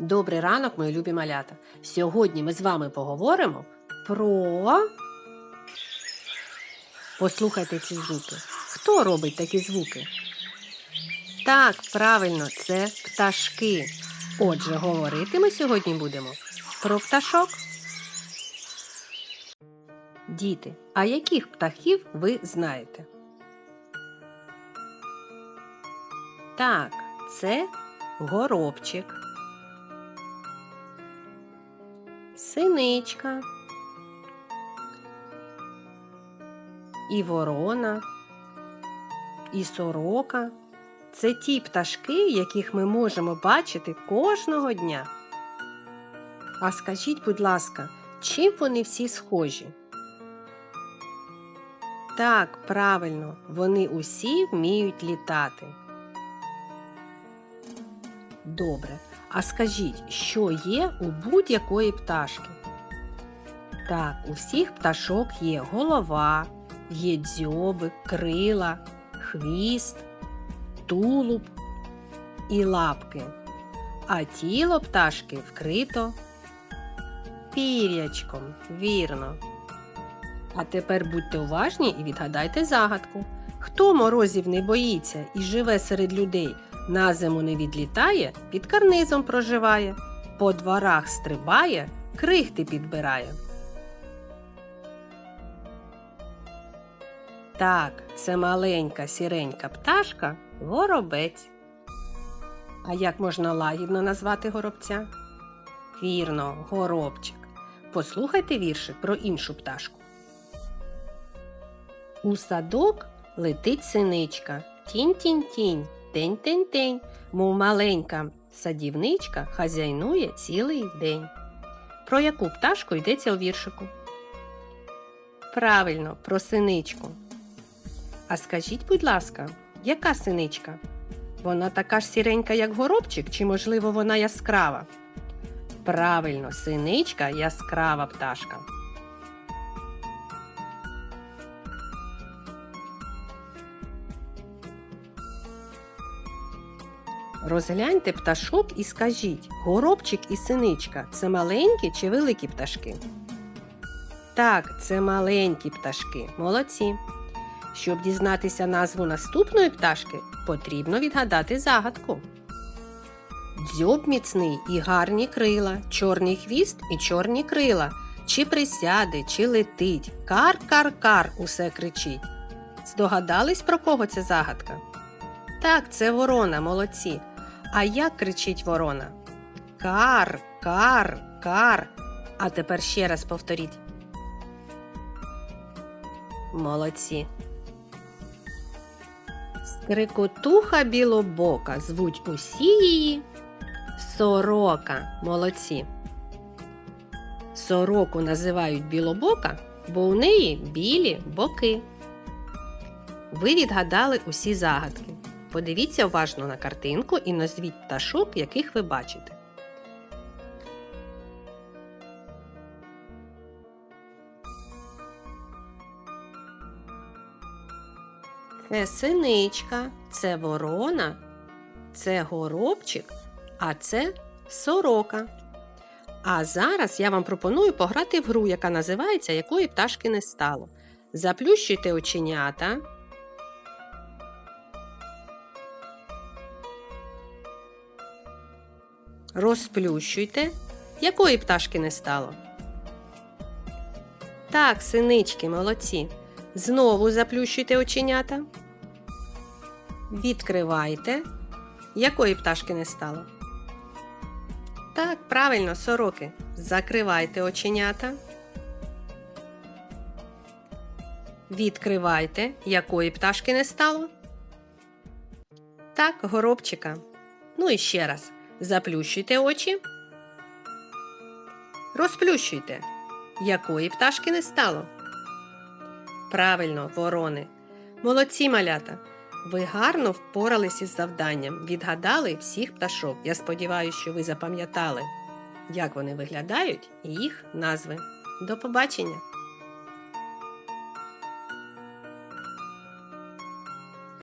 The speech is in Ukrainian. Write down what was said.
Добрий ранок, мої любі малята. Сьогодні ми з вами поговоримо про. Послухайте ці звуки. Хто робить такі звуки? Так, правильно, це пташки. Отже, говорити ми сьогодні будемо про пташок. Діти, а яких птахів ви знаєте? Так, це горобчик. Синичка, і ворона, і сорока. Це ті пташки, яких ми можемо бачити кожного дня. А скажіть, будь ласка, чим вони всі схожі? Так, правильно, вони усі вміють літати. Добре. А скажіть, що є у будь-якої пташки? Так, у всіх пташок є голова, є дзьоби, крила, хвіст, тулуб і лапки. А тіло пташки вкрито пір'ячком, вірно. А тепер будьте уважні і відгадайте загадку. Хто морозів не боїться і живе серед людей? На зиму не відлітає, під карнизом проживає, по дворах стрибає, крихти підбирає. Так, це маленька сіренька пташка горобець. А як можна лагідно назвати горобця? Вірно, горобчик. Послухайте віршик про іншу пташку. У садок летить синичка. Тінь-тінь-тінь. Тень-тень-тень, мов маленька садівничка хазяйнує цілий день. Про яку пташку йдеться у віршику? Правильно, про синичку. А скажіть, будь ласка, яка синичка? Вона така ж сіренька, як горобчик, чи, можливо, вона яскрава? Правильно, синичка яскрава пташка. Розгляньте пташок і скажіть, горобчик і синичка це маленькі чи великі пташки? Так, це маленькі пташки, молодці. Щоб дізнатися назву наступної пташки, потрібно відгадати загадку. Дзьоб міцний і гарні крила, чорний хвіст і чорні крила. Чи присяде, чи летить, кар-кар-кар усе кричить. Здогадались, про кого це загадка? Так, це ворона, молодці. А як кричить ворона? Кар, кар, кар. А тепер ще раз повторіть. Молодці. Скрикотуха білобока звуть усі її сорока. Молодці. Сороку називають білобока, бо у неї білі боки. Ви відгадали усі загадки. Подивіться уважно на картинку і назвіть пташок, яких ви бачите. Це синичка, це ворона, це горобчик, а це сорока. А зараз я вам пропоную пограти в гру, яка називається Якої пташки не стало. Заплющуйте оченята. Розплющуйте. Якої пташки не стало? Так, синички, молодці. Знову заплющуйте оченята. Відкривайте. Якої пташки не стало? Так, правильно, сороки. Закривайте оченята. Відкривайте. Якої пташки не стало? Так, горобчика. Ну і ще раз. Заплющуйте очі. Розплющуйте. Якої пташки не стало? Правильно, ворони. Молодці малята. Ви гарно впорались із завданням, відгадали всіх пташок. Я сподіваюся, що ви запам'ятали, як вони виглядають і їх назви. До побачення!